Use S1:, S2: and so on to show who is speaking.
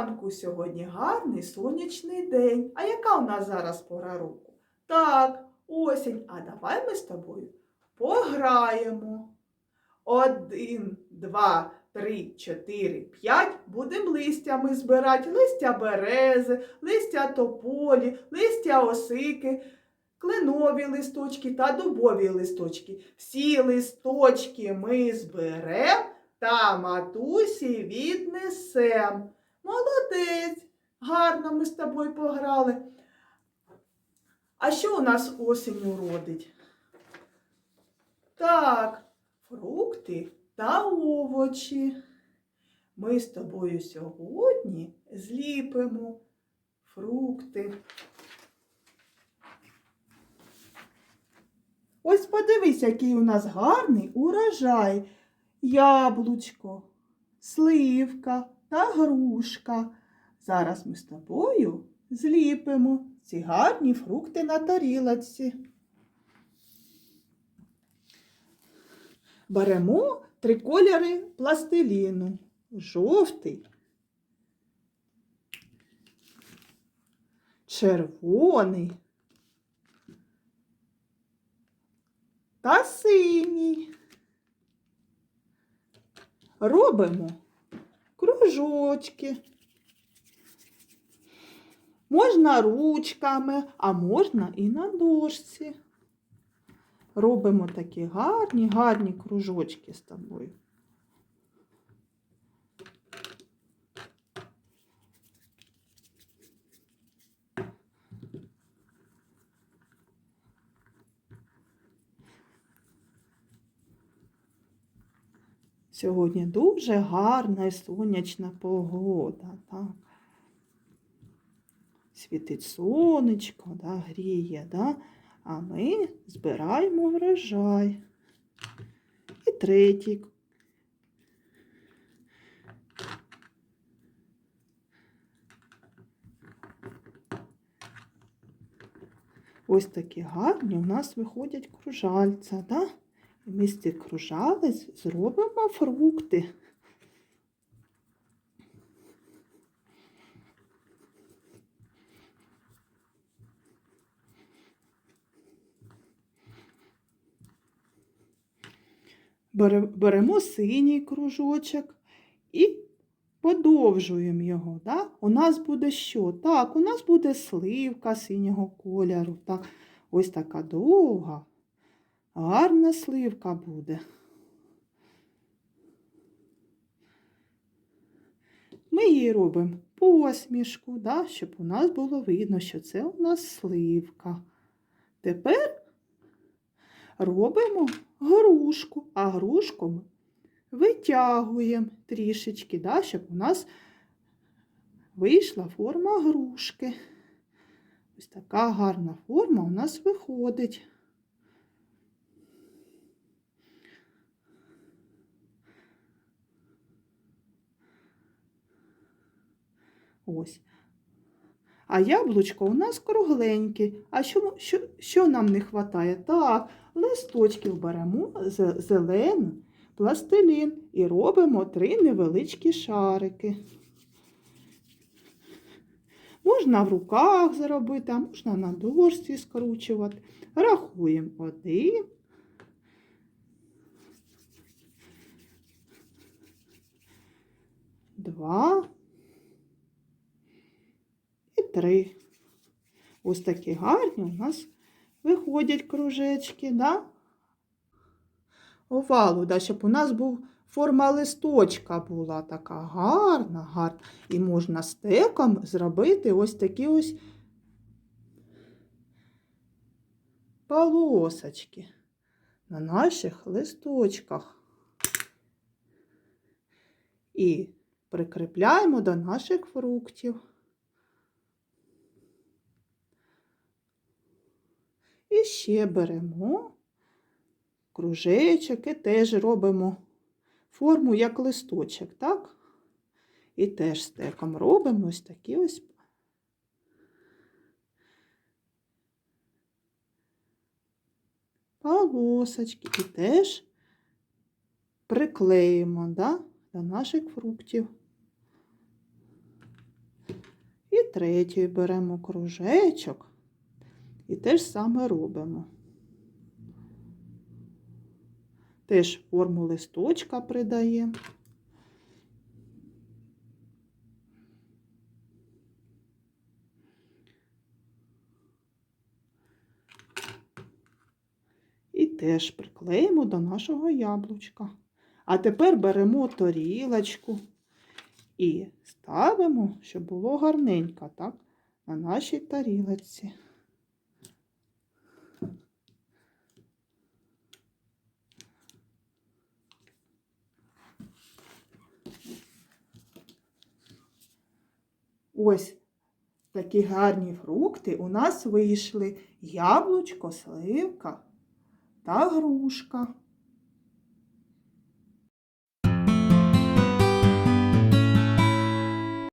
S1: ранку сьогодні гарний сонячний день. А яка у нас зараз пора року? Так, осінь. А давай ми з тобою пограємо. Один, два, три, чотири, п'ять. Будемо листями збирати. Листя берези, листя тополі, листя осики, кленові листочки та дубові листочки. Всі листочки ми зберемо та матусі віднесем. Молодець! Гарно ми з тобою пограли. А що у нас осінню родить? Так, фрукти та овочі. Ми з тобою сьогодні зліпимо фрукти. Ось подивись, який у нас гарний урожай. Яблучко, сливка та грушка. Зараз ми з тобою зліпимо ці гарні фрукти на тарілочці. Беремо три кольори пластиліну. Жовтий, червоний та синій. Робимо кружочки. Можна ручками, а можна і на дошці. Робимо такі гарні, гарні кружочки з тобою. Сьогодні дуже гарна і сонячна погода. Так. Світить сонечко, да, гріє, да? а ми збираємо врожай. І третій. Ось такі гарні у нас виходять кружальця. Да? І ми з цих кружалець зробимо фрукти. Беремо синій кружочок і подовжуємо його. Да? У нас буде що? Так, у нас буде сливка синього кольору. Так? Ось така довга. Гарна сливка буде. Ми їй робимо посмішку, да, щоб у нас було видно, що це у нас сливка. Тепер робимо грушку, а грушку ми витягуємо трішечки, да, щоб у нас вийшла форма грушки. Ось така гарна форма у нас виходить. Ось. А яблучко у нас кругленьке. А що, що, що нам не вистачає? Так, листочків беремо зелений пластилін і робимо три невеличкі шарики. Можна в руках зробити, а можна на дошці скручувати. Рахуємо один. Два три. Ось такі гарні у нас виходять кружечки, да? Овалу, да, щоб у нас був форма листочка була така гарна, гарна. І можна стеком зробити ось такі ось полосочки на наших листочках. І прикріпляємо до наших фруктів. І ще беремо кружечок і теж робимо форму як листочок, так? І теж стеком робимо ось такі ось полосочки. І теж приклеїмо да, до наших фруктів. І третій беремо кружечок і те ж саме робимо. Теж форму листочка придаємо. І теж приклеїмо до нашого яблучка. А тепер беремо тарілочку і ставимо, щоб було гарненько, так, на нашій тарілочці. Ось такі гарні фрукти у нас вийшли яблучко, сливка та грушка.